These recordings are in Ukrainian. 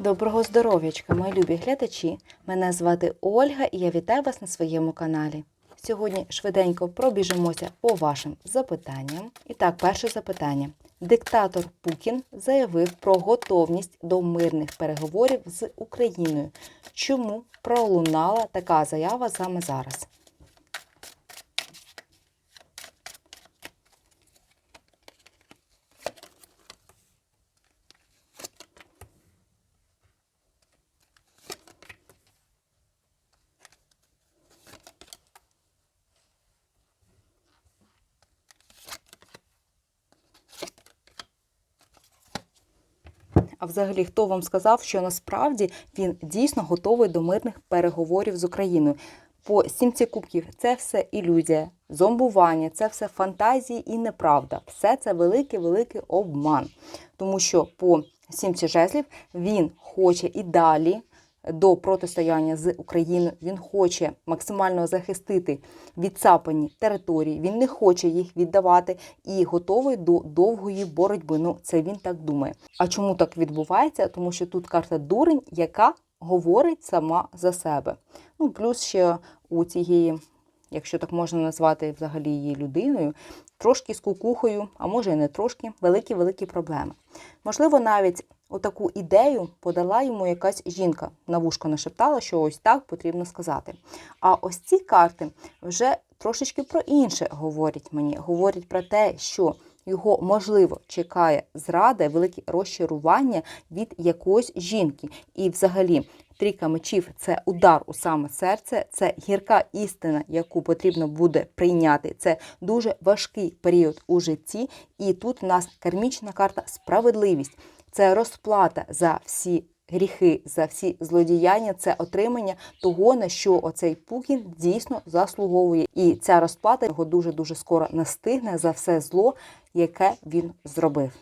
Доброго здоров'ячка, мої любі глядачі! Мене звати Ольга і я вітаю вас на своєму каналі. Сьогодні швиденько пробіжимося по вашим запитанням. І так, перше запитання. Диктатор Путін заявив про готовність до мирних переговорів з Україною. Чому пролунала така заява саме зараз? А взагалі, хто вам сказав, що насправді він дійсно готовий до мирних переговорів з Україною? По сімці кубків це все ілюзія, зомбування, це все фантазії і неправда. Все це великий-великий обман. Тому що по сімці жезлів він хоче і далі до протистояння з Україною. Він хоче максимально захистити відцапані території. Він не хоче їх віддавати і готовий до довгої боротьби. Ну, це він так думає. А чому так відбувається? Тому що тут карта дурень, яка говорить сама за себе. Ну, плюс ще у цієї, якщо так можна назвати взагалі її людиною, трошки з кукухою, а може і не трошки, великі-великі проблеми. Можливо, навіть отаку ідею подала йому якась жінка. На вушко нашептала, що ось так потрібно сказати. А ось ці карти вже трошечки про інше говорять мені. Говорять про те, що його можливо чекає зрада, велике розчарування від якоїсь жінки. І взагалі. Трійка мечів це удар у саме серце, це гірка істина, яку потрібно буде прийняти. Це дуже важкий період у житті. І тут у нас кармічна карта справедливість. Це розплата за всі гріхи, за всі злодіяння, це отримання того, на що оцей Пукін дійсно заслуговує. І ця розплата його дуже дуже скоро настигне за все зло, яке він зробив.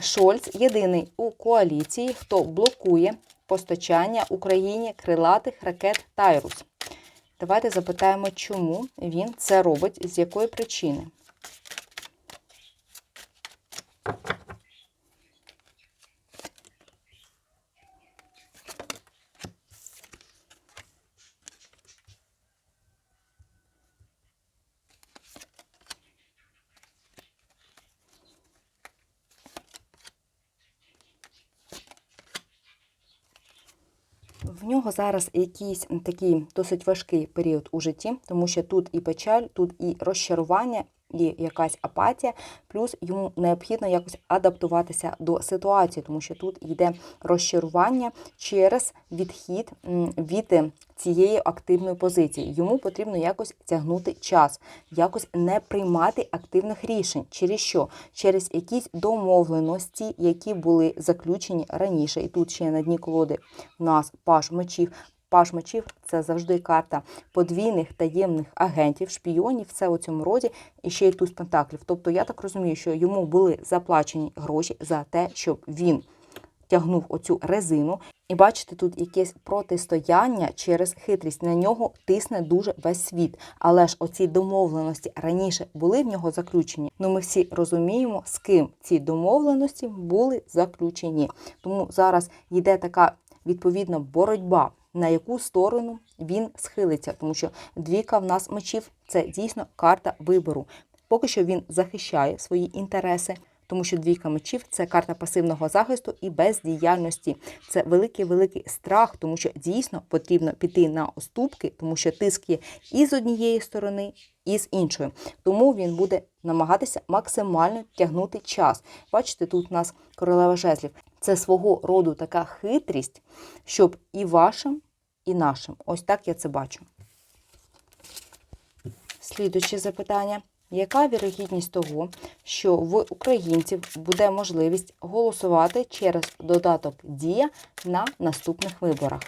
Шольц єдиний у коаліції, хто блокує постачання Україні крилатих ракет Тайрус. Давайте запитаємо, чому він це робить, з якої причини. В нього зараз якийсь такий досить важкий період у житті, тому що тут і печаль, тут і розчарування, і якась апатія, плюс йому необхідно якось адаптуватися до ситуації, тому що тут йде розчарування через відхід від цієї активної позиції. Йому потрібно якось тягнути час, якось не приймати активних рішень. Через що? Через якісь домовленості, які були заключені раніше. І тут ще на дні колоди у нас паш мечів. Паш мечів це завжди карта подвійних таємних агентів, шпійонів, це у цьому роді, і ще й туз пентаклів. Тобто я так розумію, що йому були заплачені гроші за те, щоб він тягнув оцю резину. І бачите, тут якесь протистояння через хитрість. На нього тисне дуже весь світ. Але ж оці домовленості раніше були в нього заключені. Ну ми всі розуміємо, з ким ці домовленості були заключені. Тому зараз йде така відповідна боротьба на яку сторону він схилиться, тому що двійка в нас мечів це дійсно карта вибору. Поки що він захищає свої інтереси, тому що двійка мечів це карта пасивного захисту і бездіяльності. Це великий великий страх, тому що дійсно потрібно піти на оступки, тому що тиск є і з однієї сторони, і з іншої. Тому він буде намагатися максимально тягнути час. Бачите, тут у нас королева жезлів. Це свого роду така хитрість, щоб і вашим, і нашим. Ось так я це бачу. Слідуюче запитання. Яка вірогідність того, що в українців буде можливість голосувати через додаток Дія на наступних виборах?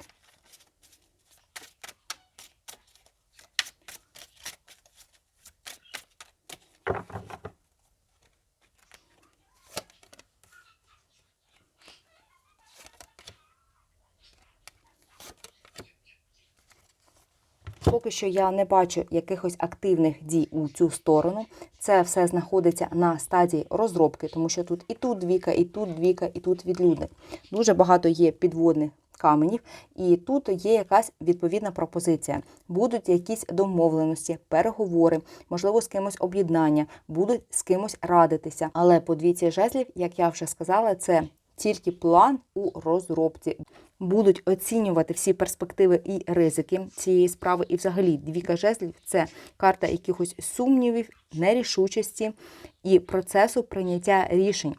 Поки що я не бачу якихось активних дій у цю сторону. Це все знаходиться на стадії розробки, тому що тут і тут двіка, і тут двіка, і тут відлюдник. Дуже багато є підводних каменів, і тут є якась відповідна пропозиція. Будуть якісь домовленості, переговори, можливо, з кимось об'єднання, будуть з кимось радитися. Але по двійці жезлів, як я вже сказала, це тільки план у розробці. Будуть оцінювати всі перспективи і ризики цієї справи. І, взагалі, двіка жезлів це карта якихось сумнівів, нерішучості і процесу прийняття рішень.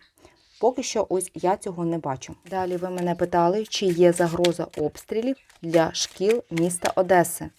Поки що, ось я цього не бачу. Далі ви мене питали, чи є загроза обстрілів для шкіл міста Одеси.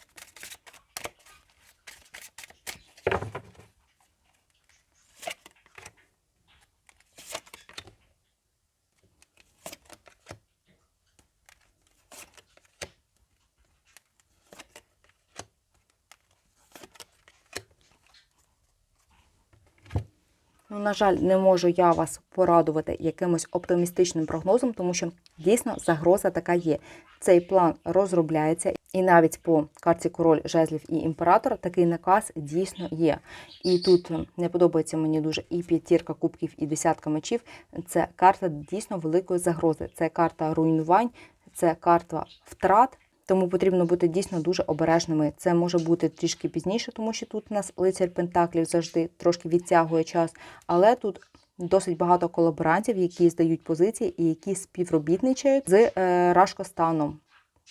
Ну, на жаль, не можу я вас порадувати якимось оптимістичним прогнозом, тому що дійсно загроза така є. Цей план розробляється, і навіть по карті король жезлів і імператор такий наказ дійсно є. І тут не подобається мені дуже і п'ятірка кубків, і десятка мечів. Це карта дійсно великої загрози. Це карта руйнувань, це карта втрат. Тому потрібно бути дійсно дуже обережними. Це може бути трішки пізніше, тому що тут у нас лицар Пентаклів завжди трошки відтягує час, але тут досить багато колаборантів, які здають позиції і які співробітничають з е, Рашкостаном.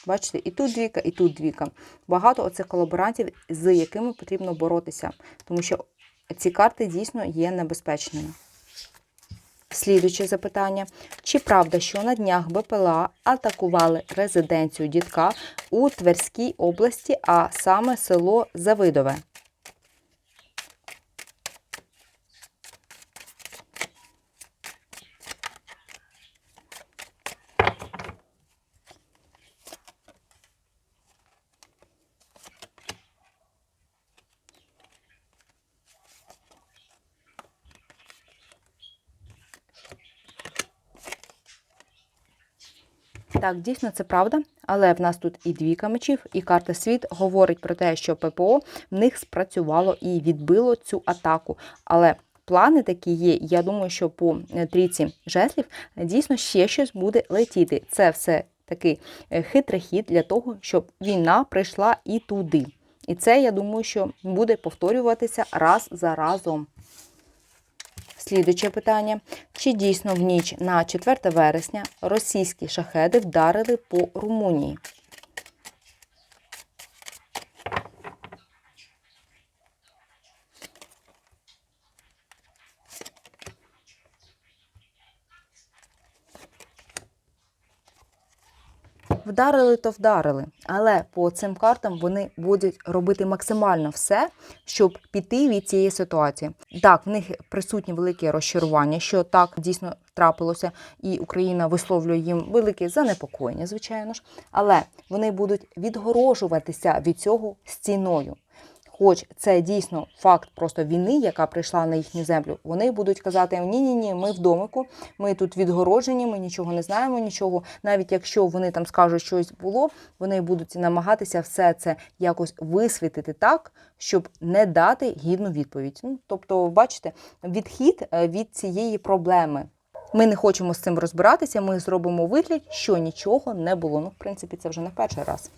Бачите, і тут двіка, і тут двіка. Багато оцих колаборантів, з якими потрібно боротися, тому що ці карти дійсно є небезпечними. Слідуюче запитання: чи правда, що на днях БПЛА атакували резиденцію дітка у Тверській області, а саме село Завидове? Так, дійсно це правда, але в нас тут і двійка мечів, і карта світ говорить про те, що ППО в них спрацювало і відбило цю атаку. Але плани такі є. Я думаю, що по трійці жезлів дійсно ще щось буде летіти. Це все такий е, хитрий хід для того, щоб війна прийшла і туди. І це, я думаю, що буде повторюватися раз за разом. Слідуюче питання: чи дійсно в ніч на 4 вересня російські шахеди вдарили по Румунії? Вдарили, то вдарили, але по цим картам вони будуть робити максимально все, щоб піти від цієї ситуації. Так, в них присутні велике розчарування, що так дійсно трапилося, і Україна висловлює їм велике занепокоєння, звичайно ж, але вони будуть відгорожуватися від цього стіною. Хоч це дійсно факт просто війни, яка прийшла на їхню землю, вони будуть казати: ні, ні, ні, ми в домику, ми тут відгороджені, ми нічого не знаємо, нічого. Навіть якщо вони там скажуть, щось було, вони будуть намагатися все це якось висвітити так, щоб не дати гідну відповідь. Ну, тобто, бачите, відхід е, від цієї проблеми. Ми не хочемо з цим розбиратися. Ми зробимо вигляд, що нічого не було. Ну, в принципі, це вже не перший раз.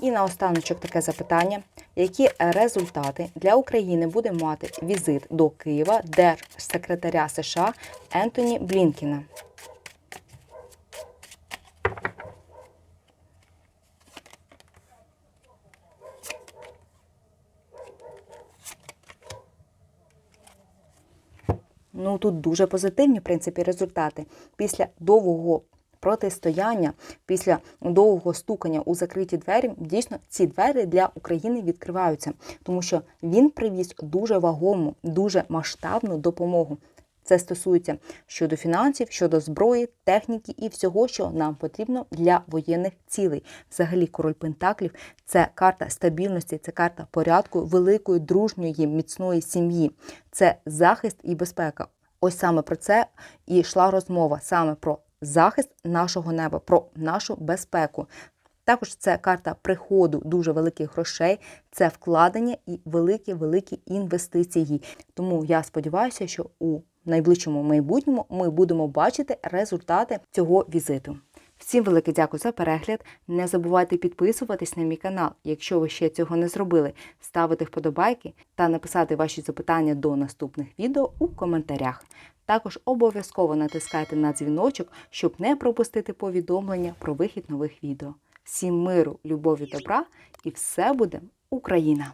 І наостаночок таке запитання: які результати для України буде мати візит до Києва держсекретаря США Ентоні Блінкіна? Ну тут дуже позитивні в принципі результати після довгого протистояння, після довгого стукання у закриті двері, дійсно ці двері для України відкриваються, тому що він привіз дуже вагому, дуже масштабну допомогу. Це стосується щодо фінансів, щодо зброї, техніки і всього, що нам потрібно для воєнних цілей. Взагалі, король Пентаклів це карта стабільності, це карта порядку, великої, дружньої, міцної сім'ї, це захист і безпека. Ось саме про це і йшла розмова, саме про захист нашого неба, про нашу безпеку. Також це карта приходу дуже великих грошей, це вкладення і великі-великі інвестиції. Тому я сподіваюся, що у найближчому майбутньому ми будемо бачити результати цього візиту. Всім велике дякую за перегляд. Не забувайте підписуватись на мій канал, якщо ви ще цього не зробили, ставити вподобайки та написати ваші запитання до наступних відео у коментарях. Також обов'язково натискайте на дзвіночок, щоб не пропустити повідомлення про вихід нових відео. Всім миру, любові, добра і все буде Україна!